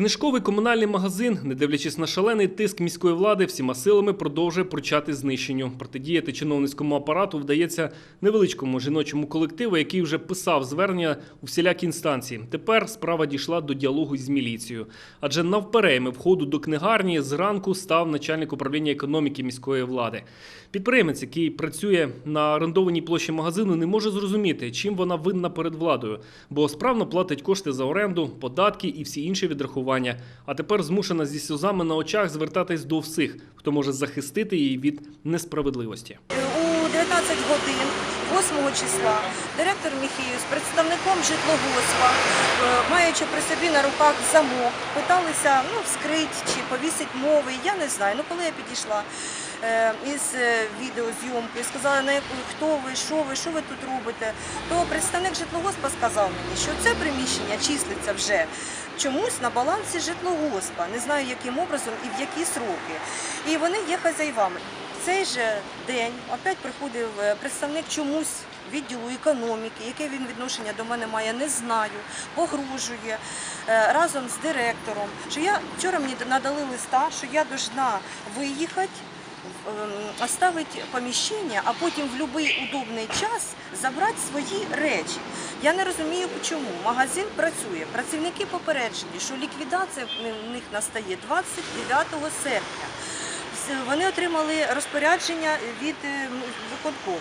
Книжковий комунальний магазин, не дивлячись на шалений тиск міської влади, всіма силами продовжує пручати знищенню. Протидіяти чиновницькому апарату вдається невеличкому жіночому колективу, який вже писав звернення у всілякі інстанції. Тепер справа дійшла до діалогу з міліцією. Адже навперейми входу до книгарні зранку став начальник управління економіки міської влади. Підприємець, який працює на орендованій площі магазину, не може зрозуміти, чим вона винна перед владою, бо справно платить кошти за оренду, податки і всі інші відрахування. А тепер змушена зі сльозами на очах звертатись до всіх, хто може захистити її від несправедливості. У 19 годин 8 числа директор Міхію з представником житлогоспа, е, маючи при собі на руках замок, питалися ну, вскрити чи повісити мови. Я не знаю. Ну коли я підійшла е, із е, відеозйомкою, сказала, на яку хто ви, що ви, що ви тут робите, то представник житлогоспа сказав мені, що це приміщення числиться вже чомусь на балансі житлогоспа. Не знаю, яким образом і в які сроки. І вони є хазяївами. Цей же день опять приходив е, представник чомусь відділу економіки, яке він відношення до мене має, не знаю, погрожує е, разом з директором. Що я вчора мені надали листа, що я должна виїхати. ем, Оставити поміщення, а потім в будь-який удобний час забрати свої речі. Я не розумію, чому. Магазин працює. Працівники попереджені, що ліквідація в них настає 29 серпня. З- Вони отримали розпорядження від е, виконкому.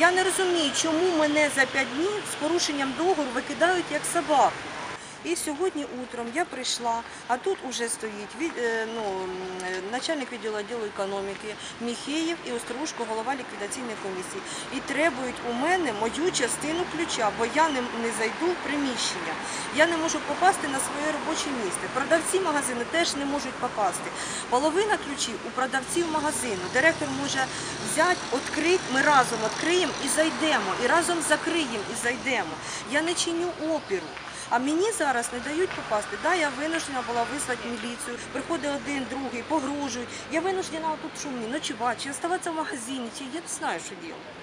Я не розумію, чому мене за 5 днів з порушенням договору викидають як собаку. І сьогодні утром я прийшла, а тут уже стоїть від, е, ну, начальник відділу відділу економіки Міхеєв і Острушко, голова ліквідаційної комісії. І требують у мене мою частину ключа, бо я не, не зайду в приміщення. Я не можу попасти на своє робоче місце. Продавці магазину теж не можуть попасти. Половина ключів у продавців магазину. Директор може взяти, відкрити, ми разом відкриємо і зайдемо, і разом закриємо і зайдемо. Я не чиню опіру. А мені зараз не дають попасти. Да, я винуждена була визвати міліцію. Приходить один, другий, погрожують. Я винуждена тут шумні, ночувати, чи оставатися в магазині, чи я не знаю, що робити.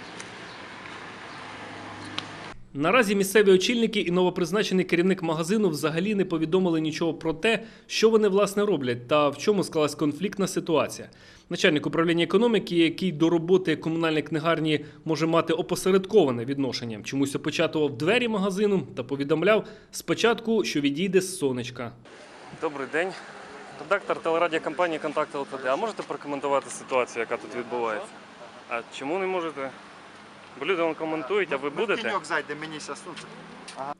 Наразі місцеві очільники і новопризначений керівник магазину взагалі не повідомили нічого про те, що вони власне роблять та в чому склалась конфліктна ситуація. Начальник управління економіки, який до роботи комунальної книгарні може мати опосередковане відношення, чомусь опечатував двері магазину та повідомляв спочатку, що відійде з сонечка. Добрий день. Редактор телерадіокомпанії Контакт ЛТД. А можете прокоментувати ситуацію, яка тут відбувається? А чому не можете? Бо люди вам коментують, а ви в тіньок зайде, мені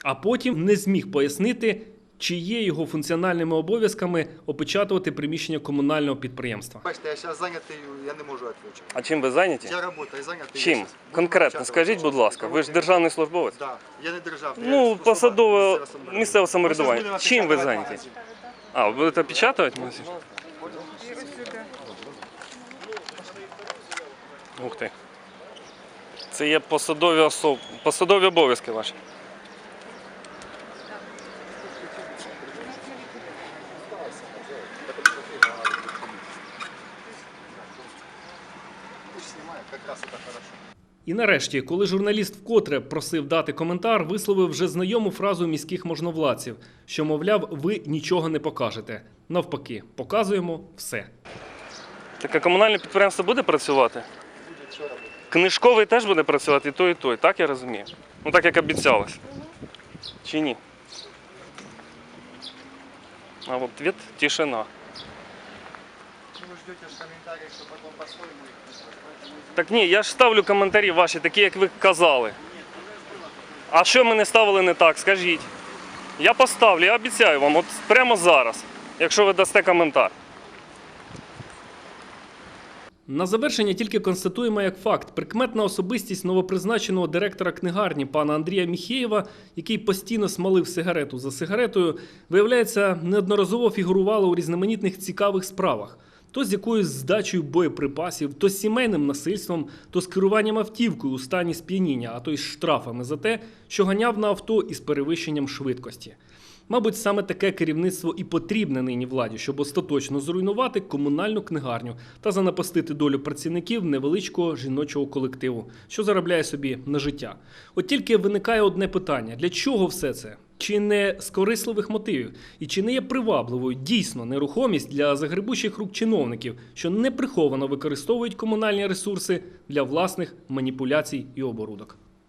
а потім не зміг пояснити, чи є його функціональними обов'язками опечатувати приміщення комунального підприємства. Бачите, я зараз зайнятий, я не можу відключити. А чим ви зайняті? Я працюю, зайнятий. Чим? Конкретно скажіть, будь ласка, ви ж державний службовець? Так, я не державний. Ну, посадове місцеве самоврядування. Чим ви зайняті? А, ви будете опечатувати? Ух ти. Це є посадові особ... посадові обов'язки ваші. І нарешті, коли журналіст вкотре просив дати коментар, висловив вже знайому фразу міських можновладців, що, мовляв, ви нічого не покажете. Навпаки, показуємо все. Таке комунальне підприємство буде працювати? Буде що робити. Книжковий теж буде працювати і той, і той, так я розумію? Ну так як обіцялось. Чи ні? А в ответ тишина. Ждете. Так ні, я ж ставлю коментарі ваші, такі, як ви казали. А що ми не ставили не так, скажіть. Я поставлю, я обіцяю вам, от прямо зараз, якщо ви дасте коментар. На завершення тільки констатуємо як факт прикметна особистість новопризначеного директора книгарні пана Андрія Міхеєва, який постійно смалив сигарету за сигаретою, виявляється, неодноразово фігурувала у різноманітних цікавих справах. То з якоюсь здачею боєприпасів, то з сімейним насильством, то з керуванням автівкою у стані сп'яніння, а то й з штрафами за те, що ганяв на авто із перевищенням швидкості. Мабуть, саме таке керівництво і потрібне нині владі, щоб остаточно зруйнувати комунальну книгарню та занапастити долю працівників невеличкого жіночого колективу, що заробляє собі на життя. От тільки виникає одне питання: для чого все це? чи не з корисливих мотивів, і чи не є привабливою дійсно нерухомість для загребущих рук чиновників, що неприховано використовують комунальні ресурси для власних маніпуляцій і оборудок.